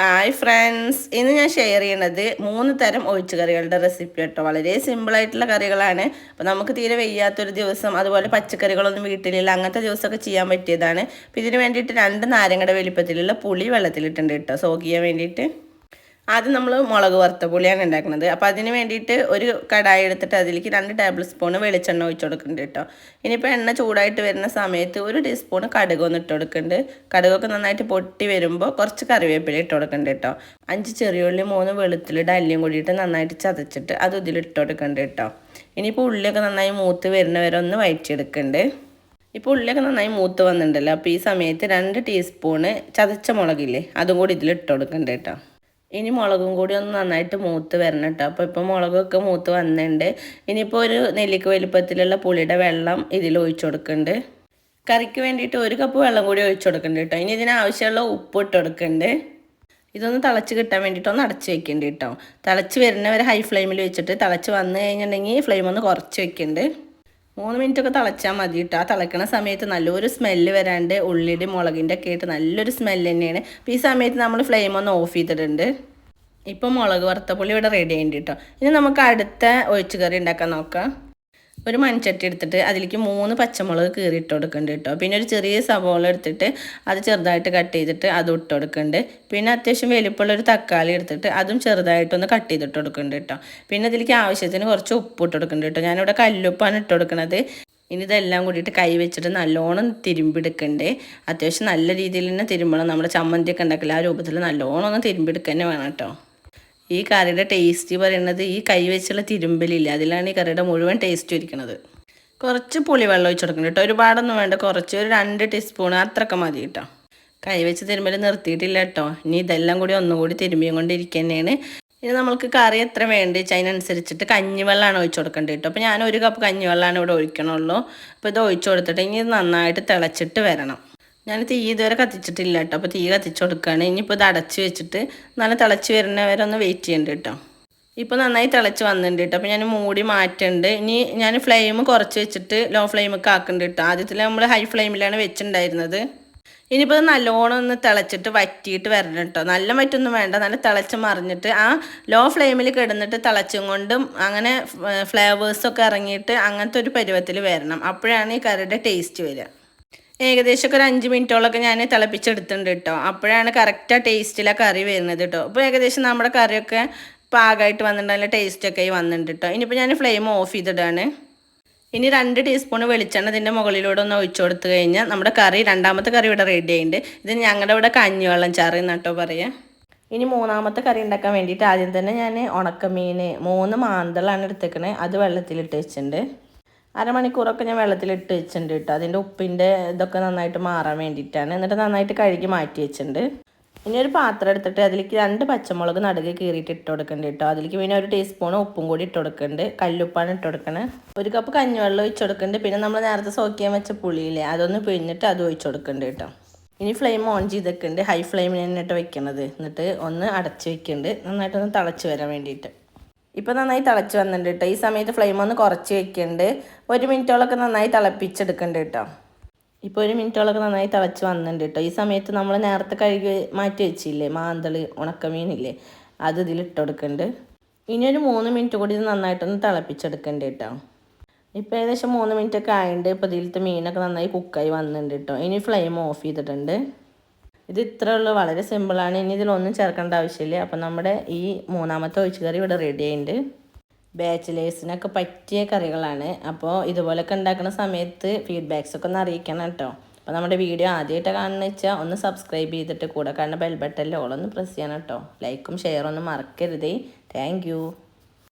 Hi friends ഇന്ന് ഞാൻ share ചെയ്യണത് മൂന്ന് തരം ഒഴിച്ചുകറികളുടെ റെസിപ്പി കേട്ടോ. വളരെ സിമ്പിളായിട്ടുള്ള കറികളാണ്. അപ്പോൾ നമുക്ക് തീരെ വെയ്യാത്തൊരു ദിവസം അതുപോലെ പച്ചക്കറികളൊന്നും വീട്ടിലില്ല അങ്ങനത്തെ ദിവസമൊക്കെ ചെയ്യാൻ പറ്റിയതാണ്. അപ്പോൾ ഇതിന് വേണ്ടിയിട്ട് രണ്ട് നാരങ്ങയുടെ വലിപ്പത്തിലുള്ള പുളി വെള്ളത്തിലിട്ടുണ്ട് കേട്ടോ. സോക്ക് ചെയ്യാൻ വേണ്ടിയിട്ട്. ആദ്യം നമ്മൾ മുളക് വറുത്ത പുളിയാണ് ഉണ്ടാക്കുന്നത്. അപ്പോൾ അതിന് വേണ്ടിയിട്ട് ഒരു കടായി എടുത്തിട്ട് അതിലേക്ക് രണ്ട് ടേബിൾ സ്പൂൺ വെളിച്ചെണ്ണ ഒഴിച്ച് കൊടുക്കുന്നുണ്ട് കേട്ടോ. ഇനിയിപ്പോൾ എണ്ണ ചൂടായിട്ട് വരുന്ന സമയത്ത് ഒരു ടീസ്പൂൺ കടുക് ഒന്ന് ഇട്ട് കൊടുക്കുന്നുണ്ട്. കടുകൊക്കെ നന്നായിട്ട് പൊട്ടി വരുമ്പോൾ കുറച്ച് കറിവേപ്പില ഇട്ട് കൊടുക്കുന്നുണ്ട് കേട്ടോ. അഞ്ച് ചെറിയുള്ളി മൂന്ന് വെളുത്തുള്ളിയുടെ അല്ലിയും കൂടിയിട്ട് നന്നായിട്ട് ചതച്ചിട്ട് അത് ഇതിൽ ഇട്ട് കൊടുക്കുന്നുണ്ട് കേട്ടോ. ഇനിയിപ്പോൾ ഉള്ളിയൊക്കെ നന്നായി മൂത്ത് വരുന്നവരെ ഒന്ന് വയറ്റിയെടുക്കുന്നുണ്ട്. ഇപ്പോൾ ഉള്ളിയൊക്കെ നന്നായി മൂത്ത് വന്നിട്ടുണ്ടല്ലോ. അപ്പോൾ ഈ സമയത്ത് രണ്ട് ടീസ്പൂണ് ചതച്ച മുളകില്ലേ അതും കൂടി ഇതിൽ ഇട്ട് കൊടുക്കുന്നുണ്ട് കേട്ടോ. ഇനി മുളകും കൂടി ഒന്ന് നന്നായിട്ട് മൂത്ത് വരണം കേട്ടോ. അപ്പോൾ ഇപ്പോൾ മുളകൊക്കെ മൂത്ത് വന്നിട്ടുണ്ട് ഇനിയിപ്പോൾ ഒരു നെല്ലിക്ക വലിപ്പത്തിലുള്ള പുളിയുടെ വെള്ളം ഇതിൽ ഒഴിച്ചു കൊടുക്കുന്നുണ്ട് കറിക്ക് വേണ്ടിയിട്ട് ഒരു കപ്പ് വെള്ളം കൂടി ഒഴിച്ചു കൊടുക്കുന്നുണ്ട് കേട്ടോ. ഇനി ഇതിനാവശ്യമുള്ള ഉപ്പ് ഇട്ട് കൊടുക്കുന്നുണ്ട് ഇതൊന്ന് തിളച്ച് കിട്ടാൻ വേണ്ടിയിട്ട് ഒന്ന് അടച്ച് വെക്കേണ്ടി കേട്ടോ. തിളച്ച് വരുന്നവരെ ഹൈ ഫ്ലെയിമിൽ വെച്ചിട്ട് തിളച്ച് വന്നു കഴിഞ്ഞിട്ടുണ്ടെങ്കിൽ ഫ്ലെയിം ഒന്ന് കുറച്ച് വെക്കുന്നുണ്ട് മൂന്ന് മിനിറ്റ് ഒക്കെ തിളച്ചാൽ മതി കേട്ടോ ആ തിളക്കണ സമയത്ത് നല്ലൊരു സ്മെല്ല് വരാണ്ട് ഉള്ളിയുടെ മുളകിന്റെ ഒക്കെ ആയിട്ട് നല്ലൊരു സ്മെല്ല് തന്നെയാണ്. അപ്പോൾ ഈ സമയത്ത് നമ്മൾ ഫ്ലെയിം ഒന്ന് ഓഫ് ചെയ്തിട്ടുണ്ട്. ഇപ്പോൾ മുളക് വറുത്ത പുള്ളി ഇവിടെ റെഡി ആയിട്ട് കേട്ടോ ഇനി നമുക്ക് അടുത്ത ഒഴിച്ചു കറി ഉണ്ടാക്കാൻ നോക്കാം. ഒരു മൺചട്ടി എടുത്തിട്ട് അതിലേക്ക് മൂന്ന് പച്ചമുളക് കീറി ഇട്ട് കൊടുക്കുന്നുണ്ട് കേട്ടോ. പിന്നെ ഒരു ചെറിയ സവോള എടുത്തിട്ട് അത് ചെറുതായിട്ട് കട്ട് ചെയ്തിട്ട് അതും ഇട്ട് കൊടുക്കുന്നുണ്ട് പിന്നെ അത്യാവശ്യം വലിപ്പമുള്ള ഒരു തക്കാളി എടുത്തിട്ട് അതും ചെറുതായിട്ടൊന്ന് കട്ട് ചെയ്തിട്ട് കൊടുക്കുന്നുണ്ട് കേട്ടോ. പിന്നെ അതിലേക്ക് ആവശ്യത്തിന് കുറച്ച് ഉപ്പ് ഇട്ട് കൊടുക്കുന്നുണ്ട് കേട്ടോ. ഞാനിവിടെ കല്ലുപ്പാണ് ഇട്ട് കൊടുക്കുന്നത് ഇനി ഇതെല്ലാം കൂടിയിട്ട് കൈ വെച്ചിട്ട് നല്ലോണം തിരുമ്പിടുക്കണ്ടേ അത്യാവശ്യം നല്ല രീതിയിൽ തന്നെ തിരുമ്പണം. നമ്മുടെ ചമ്മന്തിയൊക്കെ ഉണ്ടാക്കില്ല ആ രൂപത്തിൽ നല്ലോണം ഒന്ന് തിരുമ്പിടുക്കുക തന്നെ വേണം കേട്ടോ. ഈ കറിയുടെ ടേസ്റ്റ് പറയുന്നത് ഈ കൈ വെച്ചുള്ള തിരുമ്പലില്ല? അതിലാണ് ഈ കറിയുടെ മുഴുവൻ ടേസ്റ്റ് ഇരിക്കുന്നത്. കുറച്ച് പുളിവെള്ളം ഒഴിച്ച് കൊടുക്കണം കേട്ടോ. ഒരുപാടൊന്നും വേണ്ട. കുറച്ച് ഒരു രണ്ട് ടീസ്പൂൺ അത്രയൊക്കെ മതി കേട്ടോ. കൈ വെച്ച് തിരുമ്പൽ നിർത്തിയിട്ടില്ല കേട്ടോ. ഇനി ഇതെല്ലാം കൂടി ഒന്നുകൂടി തിരുമ്പിയും കൊണ്ടിരിക്കുക തന്നെയാണ് ഇനി നമ്മൾക്ക് കറി എത്ര വേണ്ടി വെച്ചാൽ അതിനനുസരിച്ചിട്ട് കഞ്ഞിവെള്ളമാണ് ഒഴിച്ചു കൊടുക്കേണ്ടത് കേട്ടോ. അപ്പോൾ ഞാൻ ഒരു കപ്പ് കഞ്ഞിവെള്ളമാണ് ഇവിടെ ഒഴിക്കണുള്ളൂ. അപ്പോൾ ഇത് ഒഴിച്ചു കൊടുത്തിട്ട് ഇനി നന്നായിട്ട് തിളച്ചിട്ട് വരണം. ഞാൻ തീ ഇതുവരെ കത്തിച്ചിട്ടില്ല കേട്ടോ അപ്പോൾ തീ കത്തിച്ചു കൊടുക്കുകയാണ് ഇനിയിപ്പോൾ ഇത് അടച്ച് വെച്ചിട്ട് നല്ല തിളച്ച് വരുന്നവരെ ഒന്ന് വെയിറ്റ് ചെയ്യണ്ട കേട്ടോ ഇപ്പോൾ നന്നായി തിളച്ച് വന്നിട്ടുണ്ട് കേട്ടോ അപ്പോൾ ഞാൻ മൂടി മാറ്റുന്നുണ്ട് ഇനി ഞാൻ ഫ്ലെയിം കുറച്ച് വെച്ചിട്ട് ലോ ഫ്ലെയിമൊക്കെ ആക്കുന്നുണ്ട് കേട്ടോ ആദ്യത്തിൽ നമ്മൾ ഹൈ ഫ്ലെയിമിലാണ് വെച്ചിട്ടുണ്ടായിരുന്നത് ഇനിയിപ്പോൾ ഇത് നല്ലോണം ഒന്ന് തിളച്ചിട്ട് വറ്റിയിട്ട് വരണം കേട്ടോ നല്ല വറ്റൊന്നും വേണ്ട. നല്ല തിളച്ച് മറിഞ്ഞിട്ട് ആ ലോ ഫ്ലെയിമിൽ കിടന്നിട്ട് തിളച്ചും കൊണ്ടും അങ്ങനെ ഫ്ലേവേഴ്സൊക്കെ ഇറങ്ങിയിട്ട് അങ്ങനത്തെ ഒരു പരുവത്തിൽ വരണം. അപ്പോഴാണ് ഈ കറിയുടെ ടേസ്റ്റ് വരിക ഏകദേശം ഒക്കെ ഒരു അഞ്ച് മിനിറ്റോളൊക്കെ ഞാൻ തിളപ്പിച്ചെടുത്തിട്ടുണ്ട് കേട്ടോ. അപ്പോഴാണ് കറക്റ്റ് ആ ടേസ്റ്റിലെ കറി വരുന്നത് കേട്ടോ. അപ്പോൾ ഏകദേശം നമ്മുടെ കറിയൊക്കെ പാകമായിട്ട് വന്നിട്ടുണ്ട് നല്ല ടേസ്റ്റൊക്കെ ആയി വന്നിട്ടുണ്ട് കേട്ടോ. ഇനിയിപ്പോൾ ഞാൻ ഫ്ലെയിം ഓഫ് ചെയ്തിടാണ്. ഇനി രണ്ട് ടീസ്പൂൺ വെളിച്ചെണ്ണ ഇതിന്റെ മുകളിലൂടെ ഒന്ന് ഒഴിച്ചു കൊടുത്തു കഴിഞ്ഞാൽ നമ്മുടെ കറി രണ്ടാമത്തെ കറി ഇവിടെ റെഡി ആയിട്ടുണ്ട്. ഇത് ഞങ്ങളുടെ ഇവിടെ കഞ്ഞിവെള്ളം ചാറ് എന്നാട്ടോ പറയാം. ഇനി മൂന്നാമത്തെ കറി ഉണ്ടാക്കാൻ വേണ്ടിയിട്ട് ആദ്യം തന്നെ ഞാൻ ഉണക്കമീൻ മൂന്ന് മാന്തളാണ് എടുത്തേക്കണേ. അത് വെള്ളത്തിലിട്ട് വെച്ചിട്ടുണ്ട്. അരമണിക്കൂറൊക്കെ ഞാൻ വെള്ളത്തിലിട്ട് വെച്ചിട്ടുണ്ട് കേട്ടോ. അതിന്റെ ഉപ്പിന്റെ ഇതൊക്കെ നന്നായിട്ട് മാറാൻ വേണ്ടിയിട്ടാണ്. എന്നിട്ട് നന്നായിട്ട് കഴുകി മാറ്റി വെച്ചിട്ടുണ്ട്. ഇനി ഒരു പാത്രം എടുത്തിട്ട് അതിലേക്ക് രണ്ട് പച്ചമുളക് നടുകെ കീറിയിട്ട് ഇട്ട് കൊടുക്കണ്ട കേട്ടോ. അതിലേക്ക് പിന്നെ ഒരു ടീസ്പൂൺ ഉപ്പും കൂടി ഇട്ട് കൊടുക്കുന്നുണ്ട് കല്ലുപ്പാണ് ഇട്ട് കൊടുക്കണേ. ഒരു കപ്പ് കഞ്ഞിവെള്ളം ഒഴിച്ച് കൊടുക്കുന്നുണ്ട് പിന്നെ നമ്മൾ നേരത്തെ സോക്കിയാൻ വെച്ച പുളിയില്ലേ അതൊന്ന് പിഴിഞ്ഞിട്ട് അത് ഒഴിച്ച് കൊടുക്കുന്നുണ്ട് കേട്ടോ. ഇനി ഫ്ലെയിം ഓൺ ചെയ്തൊക്കെയുണ്ട് ഹൈ ഫ്ലെയിമിൽ തന്നെയിട്ട് വെക്കണത്. എന്നിട്ട് ഒന്ന് അടച്ച് വെക്കുന്നുണ്ട് നന്നായിട്ടൊന്ന് തിളച്ച് വരാൻ വേണ്ടിയിട്ട്. ഇപ്പോൾ നന്നായി തിളച്ച് വന്നിട്ടുണ്ട് കേട്ടോ ഈ സമയത്ത് ഫ്ലെയിം ഒന്ന് കുറച്ച് വെക്കുന്നുണ്ട് ഒരു മിനിറ്റോളൊക്കെ നന്നായി തിളപ്പിച്ചെടുക്കുന്നുണ്ട് കേട്ടോ ഇപ്പോൾ ഒരു മിനിറ്റോളൊക്കെ നന്നായി തിളച്ച് വന്നിട്ടുണ്ട് കേട്ടോ ഈ സമയത്ത് നമ്മൾ നേരത്തെ കഴുകി മാറ്റി വെച്ചില്ലേ? മാന്തൾ ഉണക്കമീനില്ലേ? അത് ഇതിൽ കൊടുക്കുന്നുണ്ട് ഇനി ഒരു മൂന്ന് മിനിറ്റ് കൂടി ഇത് നന്നായിട്ടൊന്ന് തിളപ്പിച്ചെടുക്കുന്നുണ്ട് കേട്ടോ ഇപ്പോൾ ഏകദേശം മൂന്ന് മിനിറ്റ് ഒക്കെ ആയിട്ടുണ്ട് ഇപ്പോൾ ഇതിലത്തെ മീനൊക്കെ നന്നായി കുക്കായി വന്നിട്ടുണ്ട് കേട്ടോ ഇനി ഫ്ലെയിം ഓഫ് ചെയ്തിട്ടുണ്ട്. ഇത് ഇത്ര ഉള്ളു. വളരെ സിമ്പിളാണ് ഇനി ഇതിലൊന്നും ചേർക്കേണ്ട ആവശ്യമില്ല. അപ്പം നമ്മുടെ ഈ മൂന്നാമത്തെ ഒഴിച്ചു കറി ഇവിടെ റെഡി ആയിട്ടുണ്ട് ബാച്ചിലേഴ്സിനൊക്കെ പറ്റിയ കറികളാണ്. അപ്പോൾ ഇതുപോലൊക്കെ ഉണ്ടാക്കുന്ന സമയത്ത് ഫീഡ്ബാക്സ് ഒക്കെ ഒന്ന് അറിയിക്കണം കേട്ടോ. അപ്പോൾ നമ്മുടെ വീഡിയോ ആദ്യമായിട്ട് കാണുന്ന വെച്ചാൽ ഒന്ന് സബ്സ്ക്രൈബ് ചെയ്തിട്ട് കൂടെ കാണുന്ന ബെൽ ബട്ടനിൽ ഓളൊന്ന് പ്രസ് ചെയ്യണം കേട്ടോ. ലൈക്കും ഷെയറും ഒന്നും മറക്കരുതേ. താങ്ക്